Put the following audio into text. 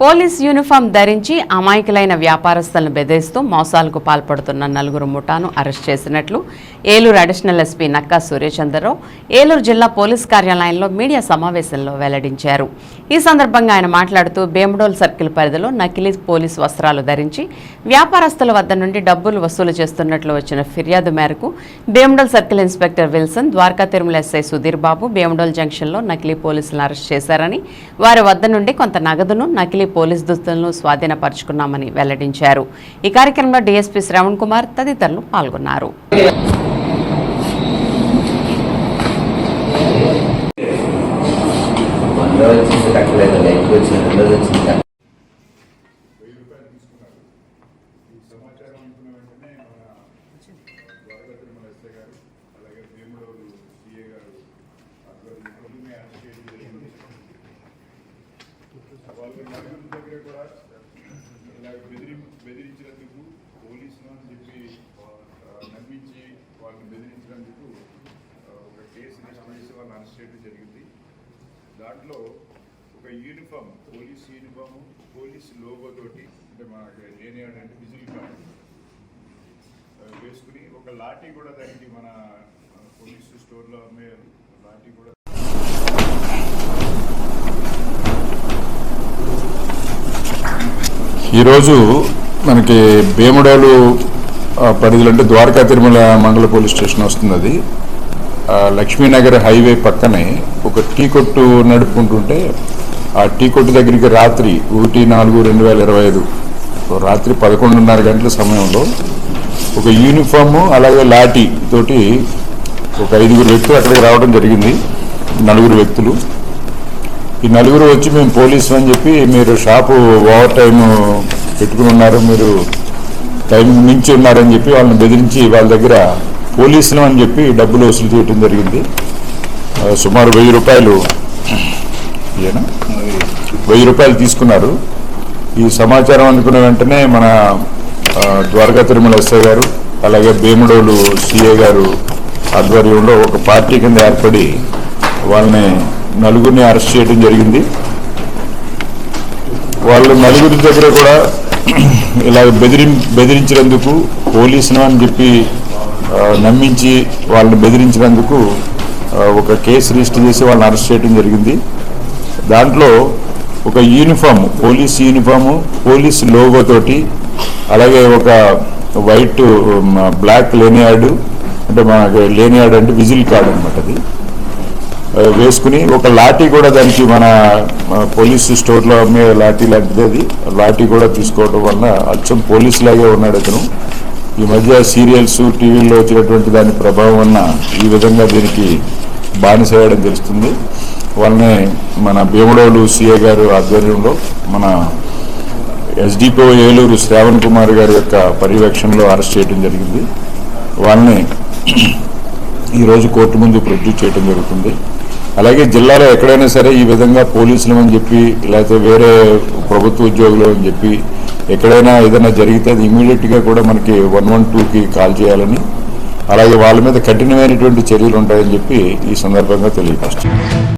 Police uniform ధరించి అమాయకులైన వ్యాపారస్తులను బెదిరిస్తూ మోసాలకు పాల్పడుతున్న నలుగురు ముఠాను అరెస్ట్ చేసినట్లు ఏలూరు అడిషనల్ ఎస్పీ నక్కా సూర్యచంద్రరావు ఏలూరు జిల్లా పోలీస్ కార్యాలయంలో మీడియా సమావేశంలో వెల్లడించారు. ఈ సందర్భంగా ఆయన మాట్లాడుతూ బేముడోల్ సర్కిల్ పరిధిలో నకిలీ పోలీస్ వస్త్రాలు ధరించి వ్యాపారస్తుల వద్ద నుండి డబ్బులు వసూలు చేస్తున్నట్లు వచ్చిన ఫిర్యాదు మేరకు Bhimadole circle inspector Wilson Dwaraka Tirumala SI Sudheer Babu Bhimadole జంక్షన్లో నకిలీ పోలీసులను అరెస్ట్ చేశారని వారి వద్ద నుండి కొంత నగదును నకిలీ పోలీస్ దుస్తులను స్వాధీనపరుచుకున్నామని వెల్లడించారు. ఈ కార్యక్రమంలో డీఎస్పీ శ్రవణ్ కుమార్ తదితరులు పాల్గొన్నారు. అలాగే వచ్చేసి సిఏ గారు వచ్చిన రెండు వచ్చింది కట్ట వెయ్యి రూపాయలు తీసుకున్నారు ఈ సమాచారం అనుకున్న వెంటనే మన ద్వారకా తిరుమల ఎస్ఐ గారు అలాగే భీముడోలు సిఏ గారు ఆధ్వర్యంలో పొద్దున్నే అరెస్ట్ చేయడం జరిగింది వాళ్ళు నలుగురి దగ్గర కూడా ఇలా బెదిరి బెదిరించినందుకు పోలీసులు అని చెప్పి నమ్మించి వాళ్ళని బెదిరించినందుకు ఒక కేసు రిజిస్టర్ చేసి వాళ్ళని అరెస్ట్ చేయడం జరిగింది. దాంట్లో ఒక యూనిఫామ్ పోలీస్ యూనిఫామ్ పోలీస్ లోగోతోటి అంటే మనకి లేని అంటే విజిల్ కార్డు వేసుకుని ఒక లాఠీ కూడా దానికి మన పోలీసు స్టోర్లో అమ్మే లాఠీ కూడా ఈరోజు మనకి భీముడాలు పరిధిలో అంటే ద్వారకా తిరుమల మండల పోలీస్ స్టేషన్ వస్తుంది అది లక్ష్మీనగర్ హైవే పక్కనే ఒక టీ కొట్టు నడుపుకుంటుంటే ఆ టీ కొట్టు దగ్గరికి రాత్రి ఒకటి నాలుగు రెండు వేల ఇరవై ఐదు రాత్రి పదకొండున్నర గంటల సమయంలో ఒక యూనిఫాము అలాగే లాఠీ తోటి ఒక ఐదుగురు వ్యక్తులు అక్కడికి రావడం జరిగింది. నలుగురు వ్యక్తులు. ఈ నలుగురు వచ్చి మేము పోలీసు అని చెప్పి మీరు షాపు ఓవర్ టైము పెట్టుకుని ఉన్నారు మీరు? టైం మించి ఉన్నారని చెప్పి వాళ్ళని బెదిరించి వాళ్ళ దగ్గర పోలీసులు అని చెప్పి డబ్బులు వసూలు చేయడం జరిగింది. సుమారు వెయ్యి రూపాయలు. వెయ్యి రూపాయలు తీసుకున్నారు. ఈ సమాచారం అందుకున్న వెంటనే మన ద్వారకా తిరుమల ఎస్ఐ గారు అలాగే భీముడోలు సిఏ గారు ఆధ్వర్యంలో ఒక పార్టీ కింద ఏర్పడి వాళ్ళని నలుగురిని అరెస్ట్ చేయడం జరిగింది. వాళ్ళు నలుగురి దగ్గర కూడా ఇలా బెదిరి బెదిరించినందుకు పోలీసును అని చెప్పి నమ్మించి వాళ్ళని బెదిరించినందుకు ఒక కేసు రిజిస్టర్ చేసి వాళ్ళని అరెస్ట్ చేయడం జరిగింది. దాంట్లో ఒక uniform police uniform police logo తోటి అలాగే ఒక వైట్ బ్లాక్ లేనియాడు అంటే మనకి లేనియాడు అంటే విజిల్ కార్డ్ అనమాట వేసుకుని ఒక లాఠీ కూడా దానికి మన పోలీస్ స్టోర్లో అమ్మే లాఠీ లాంటిది అది. లాఠీ కూడా తీసుకోవడం వల్ల అచ్చం పోలీస్ లాగే ఉన్నాడు అతను. ఈ మధ్య సీరియల్స్ టీవీల్లో వచ్చినటువంటి దాని ప్రభావం వలన ఈ విధంగా దీనికి బానిసయ్యడం తెలుస్తుంది. వాళ్ళని మన భీమడోలు సీఏ గారు ఆధ్వర్యంలో మన ఎస్డిపిఓ ఏలూరు శ్రావణ్ కుమార్ గారి యొక్క పర్యవేక్షణలో అరెస్ట్ చేయడం జరిగింది. వాళ్ళని ఈరోజు కోర్టు ముందు ప్రొడ్యూస్ చేయడం జరుగుతుంది. అలాగే జిల్లాలో ఎక్కడైనా సరే ఈ విధంగా పోలీసులు అని చెప్పి లేకపోతే వేరే ప్రభుత్వ ఉద్యోగులు అని చెప్పి ఎక్కడైనా ఏదైనా జరిగితే అది ఇమీడియట్గా కూడా మనకి వన్ వన్ టూకి కాల్ చేయాలని అలాగే వాళ్ళ మీద కఠినమైనటువంటి చర్యలు ఉంటాయని చెప్పి ఈ సందర్భంగా తెలియపరుస్తుంది